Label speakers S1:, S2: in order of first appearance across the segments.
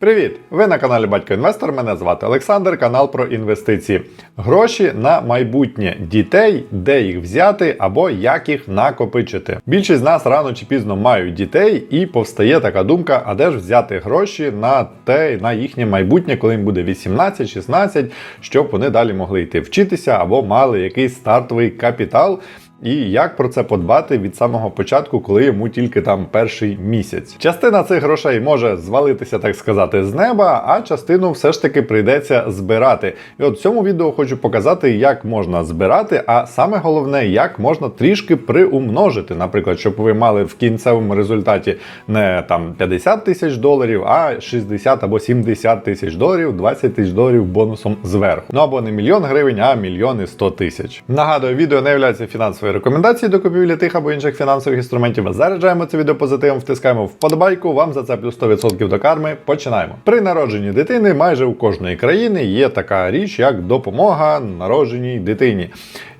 S1: Привіт! Ви на каналі Батько Інвестор. Мене звати Олександр, канал про інвестиції. Гроші на майбутнє дітей, де їх взяти або як їх накопичити. Більшість з нас рано чи пізно мають дітей, і повстає така думка: а де ж взяти гроші на те, на їхнє майбутнє, коли їм буде 18-16, щоб вони далі могли йти вчитися або мали якийсь стартовий капітал. І як про це подбати від самого початку, коли йому тільки там перший місяць. Частина цих грошей може звалитися, так сказати, з неба, а частину все ж таки прийдеться збирати. І от в цьому відео хочу показати, як можна збирати, а саме головне, як можна трішки приумножити. Наприклад, щоб ви мали в кінцевому результаті не там 50 тисяч доларів, а 60 або 70 тисяч доларів, 20 тисяч доларів бонусом зверху. Ну або не мільйон гривень, а мільйон і 100 тисяч. Нагадую, відео не є фінансовою рекомендації до купівлі тих або інших фінансових інструментів. Заряджаємо це відео позитивом, втискаємо вподобайку. Вам за це плюс 100% до карми. Починаємо. При народженні дитини майже у кожної країни є така річ, як допомога народженій дитині.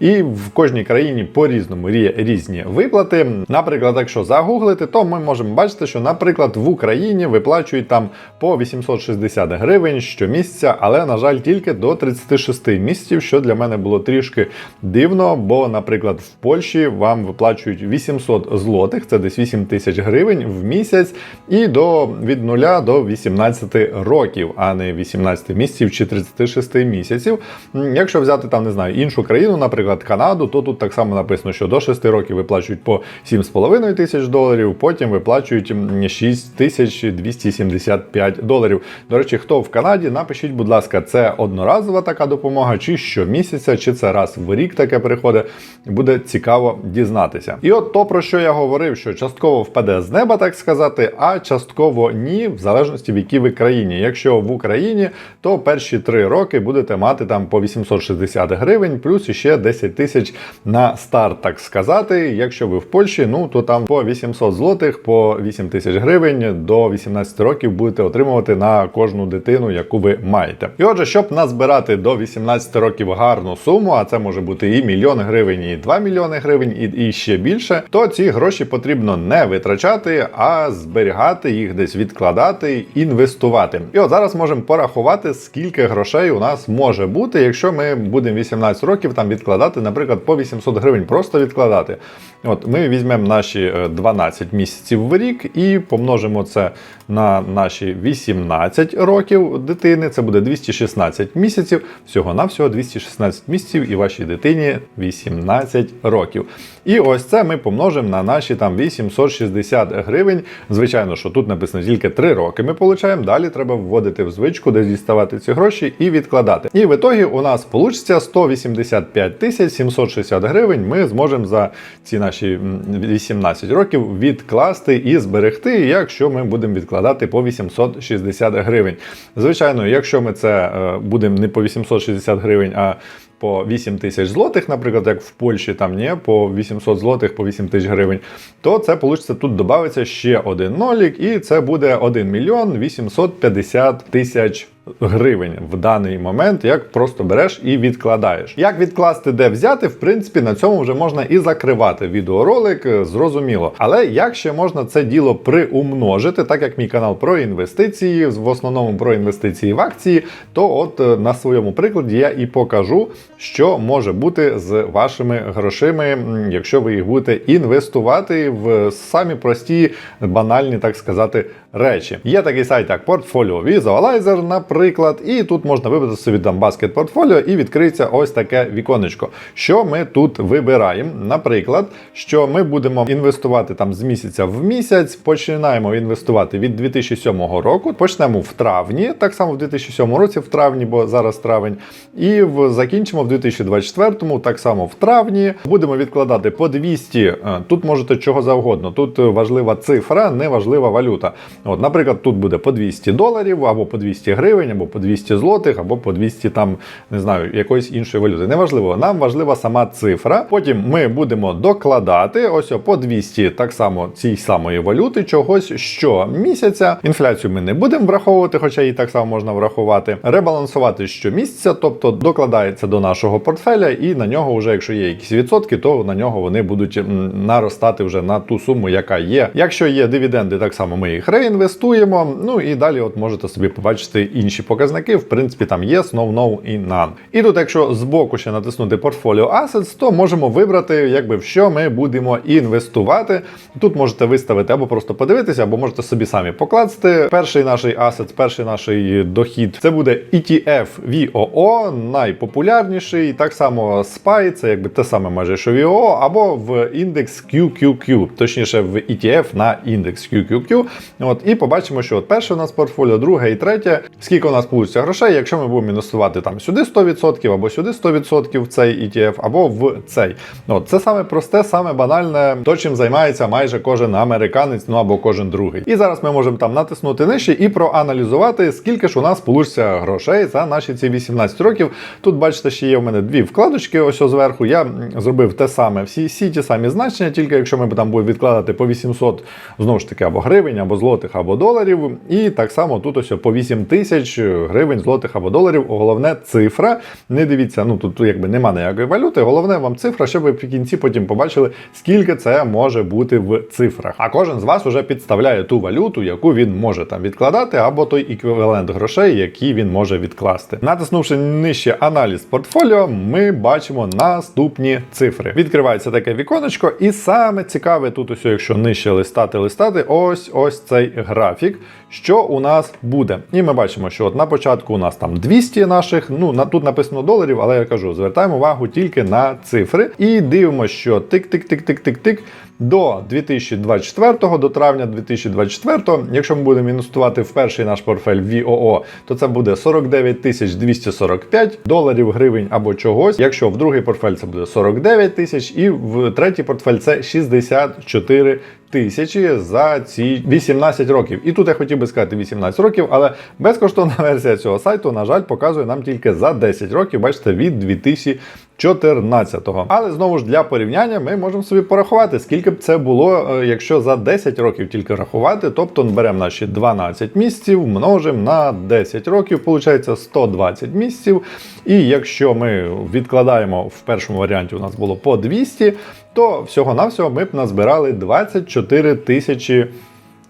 S1: І в кожній країні по-різному є різні виплати. Наприклад, якщо загуглити, то ми можемо бачити, що, наприклад, в Україні виплачують там по 860 гривень щомісяця, але, на жаль, тільки до 36 місяців, що для мене було трішки дивно, бо, наприклад, в Польщі вам виплачують 800 злотих, це десь 8 тисяч гривень в місяць, і до від 0 до 18 років, а не 18 місяців чи 36 місяців. Якщо взяти там, не знаю, іншу країну, наприклад, Канаду, то тут так само написано, що до 6 років виплачують по 7,5 тисяч доларів, потім виплачують м, 6 тисяч 275 доларів. До речі, хто в Канаді, напишіть, будь ласка, це одноразова така допомога, чи щомісяця, чи це раз в рік таке приходить. Буде цікаво дізнатися. І от то, про що я говорив, що частково впаде з неба, так сказати, а частково ні, в залежності в якій ви країні. Якщо в Україні, то перші три роки будете мати там по 860 гривень, плюс ще 10 тисяч на старт, так сказати. Якщо ви в Польщі, ну то там по 800 злотих, по 8 тисяч гривень до 18 років будете отримувати на кожну дитину, яку ви маєте. І отже, щоб назбирати до 18 років гарну суму, а це може бути і мільйон гривень, і 2 мільйони гривень, і, і ще більше, то ці гроші потрібно не витрачати, а зберігати їх десь відкладати, інвестувати. І от зараз можемо порахувати, скільки грошей у нас може бути, якщо ми будемо 18 років там відкладати, наприклад, по 800 гривень, просто відкладати. От ми візьмемо наші е, 12 місяців в рік і помножимо це на наші 18 років дитини. Це буде 216 місяців. Всього навсього 216 місяців і вашій дитині 18 років. І ось це ми помножимо на наші там 860 гривень. Звичайно, що тут написано тільки 3 роки. Ми получаємо. Далі треба вводити в звичку, де діставати ці гроші і відкладати. І в ітогі у нас вийде 185 тисяч 760 гривень. Ми зможемо за ці наші 18 років відкласти і зберегти, якщо ми будемо відкладати по 860 гривень. Звичайно, якщо ми це е, будемо не по 860 гривень, а по 8 тисяч злотих, наприклад, як в Польщі, там ні, по 800 злотих, по 8 тисяч гривень, то це вийде тут додається ще один нолік, і це буде 1 мільйон 850 тисяч гривень в даний момент, як просто береш і відкладаєш. Як відкласти, де взяти, в принципі, на цьому вже можна і закривати відеоролик, е, зрозуміло. Але як ще можна це діло приумножити, так як мій канал про інвестиції, в основному про інвестиції в акції, то от е, на своєму прикладі я і покажу, що може бути з вашими грошима, якщо ви їх будете інвестувати в самі прості, банальні, так сказати, речі. Є такий сайт, як Portfolio Visualizer, наприклад, і тут можна вибрати собі там портфоліо і відкриється ось таке віконечко. Що ми тут вибираємо? Наприклад, що ми будемо інвестувати там з місяця в місяць, починаємо інвестувати від 2007 року, почнемо в травні, так само в 2007 році, в травні, бо зараз травень, і в закінчимо в 2024, так само в травні. Будемо відкладати по 200, е, тут можете чого завгодно. Тут важлива цифра, не важлива валюта. От, наприклад, тут буде по 200 доларів, або по 200 гривень, або по 200 злотих, або по 200 там, не знаю, якоїсь іншої валюти. Неважливо, нам важлива сама цифра. Потім ми будемо докладати ось по 200 так само цієї самої валюти, чогось щомісяця. Інфляцію ми не будемо враховувати, хоча її так само можна врахувати. Ребалансувати щомісяця, тобто докладається до нашого портфеля, і на нього, вже, якщо є якісь відсотки, то на нього вони будуть наростати вже на ту суму, яка є. Якщо є дивіденди, так само ми їх реінвестуємо реінвестуємо. Ну і далі от можете собі побачити інші показники. В принципі, там є Snow, No і None. І тут, якщо збоку ще натиснути Portfolio Assets, то можемо вибрати, якби в що ми будемо інвестувати. Тут можете виставити або просто подивитися, або можете собі самі покласти. Перший наш асет, перший наш дохід це буде ETF VOO, найпопулярніший. Так само SPY, це якби те саме майже, що VOO, або в індекс QQQ, точніше в ETF на індекс QQQ. От, і побачимо, що от перше у нас портфоліо, друге і третє. Скільки у нас получиться грошей, якщо ми будемо інвестувати там сюди 100% або сюди 100% в цей ETF, або в цей. От, це саме просте, саме банальне, то чим займається майже кожен американець, ну або кожен другий. І зараз ми можемо там натиснути нижче і проаналізувати, скільки ж у нас получиться грошей за наші ці 18 років. Тут бачите, ще є в мене дві вкладочки. Ось зверху. Я зробив те саме, всі, всі ті самі значення, тільки якщо ми там будемо відкладати по 800 знову ж таки або гривень, або злотих, або доларів. І так само тут ось по 8 тисяч гривень, злотих або доларів. Головне цифра. Не дивіться, ну тут якби нема ніякої валюти. Головне вам цифра, щоб ви в кінці потім побачили, скільки це може бути в цифрах. А кожен з вас уже підставляє ту валюту, яку він може там відкладати, або той еквівалент грошей, який він може відкласти. Натиснувши нижче аналіз портфоліо, ми бачимо наступні цифри. Відкривається таке віконечко, і саме цікаве тут, ось, якщо нижче листати, листати, ось ось цей графік. Що у нас буде? І ми бачимо, що от на початку у нас там 200 наших, ну на тут написано доларів, але я кажу, звертаємо увагу тільки на цифри і дивимося, що тик-тик-тик-тик-тик-тик до 2024, до травня 2024, якщо ми будемо інвестувати в перший наш портфель VOO, то це буде 49 тисяч 245 доларів, гривень або чогось. Якщо в другий портфель це буде 49 тисяч, і в третій портфель це 64 тисячі за ці 18 років. І тут я хотів би сказати 18 років, але безкоштовна версія цього сайту, на жаль, показує нам тільки за 10 років, бачите, від 2014-го. Але знову ж для порівняння ми можемо собі порахувати, скільки б це було, е, якщо за 10 років тільки рахувати. Тобто беремо наші 12 місяців, множимо на 10 років, виходить 120 місяців. І якщо ми відкладаємо в першому варіанті, у нас було по 200, то всього-навсього ми б назбирали 24 тисячі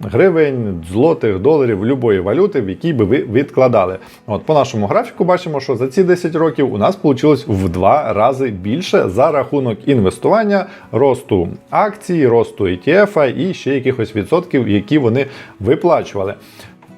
S1: гривень, злотих, доларів, любої валюти, в якій би ви відкладали. От По нашому графіку бачимо, що за ці 10 років у нас вийшло в два рази більше за рахунок інвестування, росту акцій, росту ETF і ще якихось відсотків, які вони виплачували.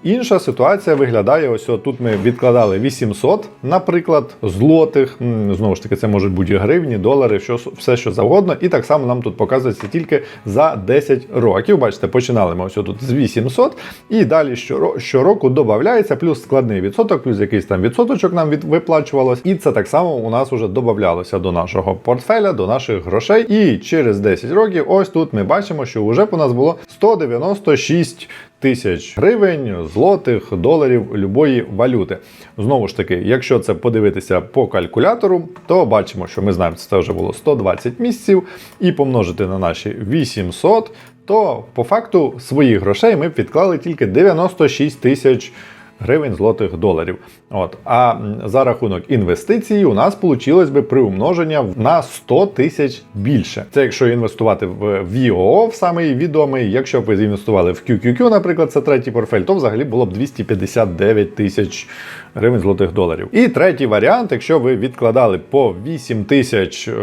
S1: Інша ситуація виглядає: ось тут ми відкладали 800, наприклад, злотих. Знову ж таки, це можуть бути гривні, долари, що, все що завгодно. І так само нам тут показується тільки за 10 років. Бачите, починали ми ось тут з 800, і далі щороку додається, плюс складний відсоток, плюс якийсь там відсоточок нам від виплачувалось. І це так само у нас вже додавалося до нашого портфеля, до наших грошей. І через 10 років, ось тут ми бачимо, що вже у нас було 196 тисяч гривень, злотих, доларів, любої валюти. Знову ж таки, якщо це подивитися по калькулятору, то бачимо, що ми знаємо, що це вже було 120 місяців, і помножити на наші 800, то по факту своїх грошей ми б відклали тільки 96 тисяч гривень злотих доларів. От. А за рахунок інвестицій у нас вийшло би приумноження на 100 тисяч більше. Це якщо інвестувати в VOO, в самий відомий. Якщо б ви інвестували в QQQ, наприклад, це третій портфель, то взагалі було б 259 тисяч гривень злотих доларів. І третій варіант, якщо ви відкладали по 8 тисяч е,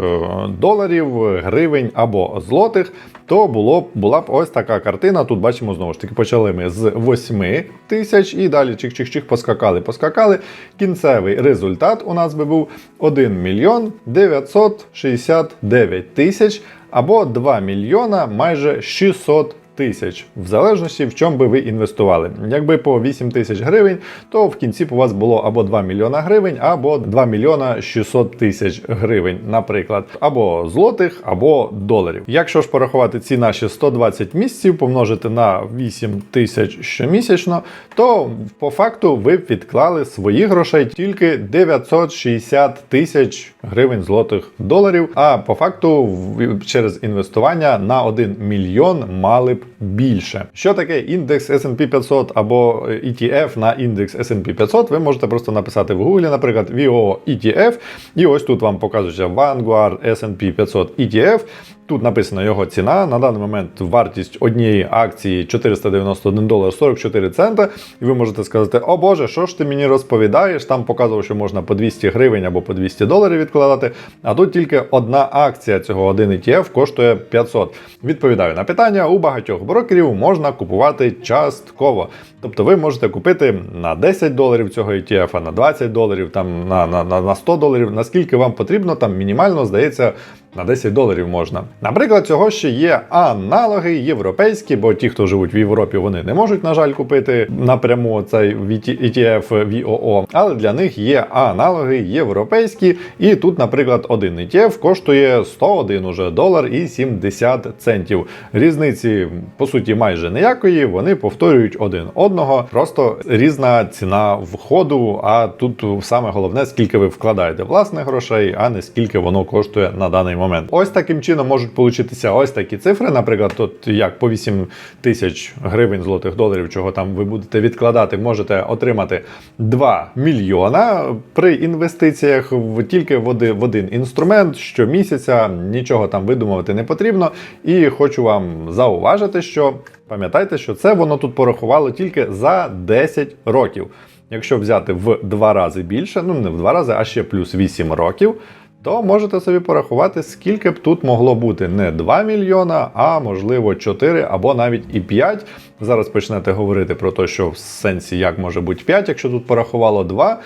S1: доларів, гривень або злотих, то було, була б ось така картина. Тут бачимо знову ж таки, почали ми з 8 тисяч і далі чих-чих-чих поскакали, поскакали. Кінцевий результат у нас би був 1 мільйон 969 тисяч або 2 мільйона майже 600 тисяч, в залежності в чому би ви інвестували. Якби по 8 тисяч гривень, то в кінці б у вас було або 2 мільйона гривень, або 2 мільйона 600 тисяч гривень, наприклад, або злотих, або доларів. Якщо ж порахувати ці наші 120 місяців, помножити на 8 тисяч щомісячно, то по факту ви відклали своїх грошей тільки 960 тисяч гривень злотих доларів. А по факту через інвестування на 1 мільйон мали б більше. Що таке індекс S&P 500 або ETF на індекс S&P 500? Ви можете просто написати в Google, наприклад, VO ETF, і ось тут вам показується Vanguard S&P 500 ETF. Тут написано його ціна. На даний момент вартість однієї акції 491 долар 44 цента. І ви можете сказати: О Боже, що ж ти мені розповідаєш? Там показував, що можна по 200 гривень або по 200 доларів відкладати. А тут тільки одна акція цього 1 ETF коштує 500. Відповідаю на питання: у багатьох брокерів можна купувати частково. Тобто ви можете купити на 10 доларів цього ETF, а на 20 доларів, там на, на, на, на 100 доларів, наскільки вам потрібно, там мінімально здається. На 10 доларів можна. Наприклад, цього ще є аналоги європейські, бо ті, хто живуть в Європі, вони не можуть, на жаль, купити напряму цей ETF VOO, але для них є аналоги європейські. І тут, наприклад, один ETF коштує 101 уже долар і 70 центів. Різниці, по суті, майже ніякої. Вони повторюють один одного. Просто різна ціна входу. А тут саме головне, скільки ви вкладаєте власних грошей, а не скільки воно коштує на даний момент. Ось таким чином можуть получитися ось такі цифри. Наприклад, тут як по 8 тисяч гривень злотих доларів, чого там ви будете відкладати, можете отримати 2 мільйона при інвестиціях в тільки в один, в один інструмент щомісяця. Нічого там видумувати не потрібно. І хочу вам зауважити, що пам'ятайте, що це воно тут порахувало тільки за 10 років. Якщо взяти в два рази більше, ну не в два рази, а ще плюс 8 років, то можете собі порахувати, скільки б тут могло бути не 2 мільйона, а можливо 4 або навіть і 5. Зараз почнете говорити про те, що в сенсі як може бути 5, якщо тут порахувало 2,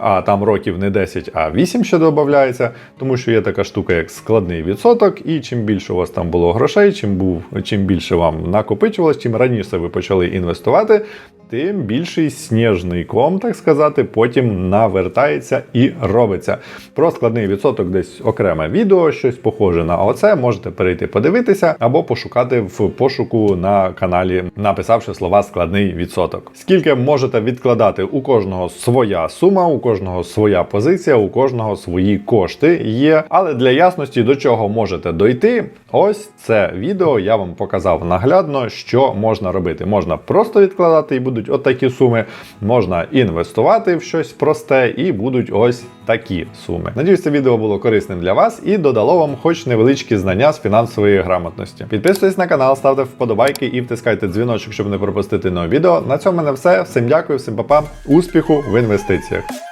S1: а там років не 10, а 8 ще додається, тому що є така штука, як складний відсоток, і чим більше у вас там було грошей, чим був, чим більше вам накопичувалось, чим раніше ви почали інвестувати, тим більший сніжний ком, так сказати, потім навертається і робиться. Про складний відсоток десь окреме відео, щось похоже на оце. Можете перейти подивитися або пошукати в пошуку на каналі, написавши слова складний відсоток. Скільки можете відкладати у кожного своя сума, у кожного своя позиція, у кожного свої кошти є. Але для ясності до чого можете дойти, ось це відео я вам показав наглядно, що можна робити. Можна просто відкладати і будуть отакі суми, можна інвестувати в щось просте, і будуть ось такі суми. Надіюсь, це відео було корисним для вас і додало вам хоч невеличкі знання з фінансової грамотності. Підписуйтесь на канал, ставте вподобайки і втискайте дзвіночок, щоб не пропустити нове відео. На цьому в мене все. Всім дякую, всім па-па, успіху в інвестиціях.